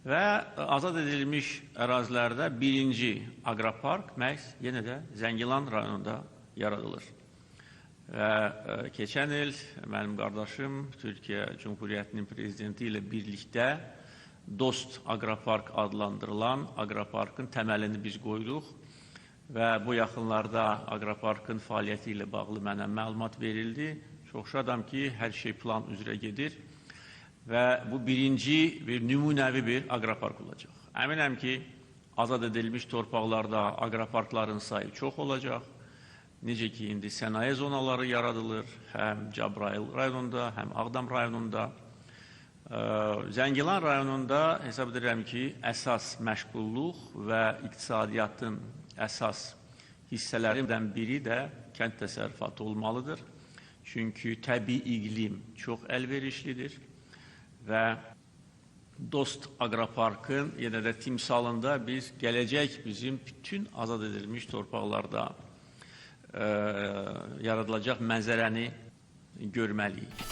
Və azad edilmiş ərazilərdə birinci aqropark məhz yenə də Zəngilan rayonunda yaradılır. Və e, keçən il mənim qardaşım Türkiyə Cumhuriyyətinin prezidenti ilə birlikdə Dost Aqropark adlandırılan aqroparkın təməlini biz qoyduq və bu yaxınlarda aqroparkın fəaliyyəti ilə bağlı mənə məlumat verildi. Çox şadam ki, hər şey plan üzrə gedir və bu birinci bir nümunəvi bir aqropark olacaq. Əminəm ki, azad edilmiş torpaqlarda aqroparkların sayı çox olacaq. Necə ki, indi sənaye zonaları yaradılır, həm Cəbrayıl rayonunda, həm Ağdam rayonunda. Zəngilan rayonunda hesab edirəm ki, əsas məşğulluq və iqtisadiyyatın əsas hissələrindən biri də kənd təsərrüfatı olmalıdır. Çünki təbii iqlim çox əlverişlidir və Dost Aqroparkın yenə də timsalında biz gələcək bizim bütün azad edilmiş torpaqlarda ə, yaradılacaq mənzərəni görməliyik.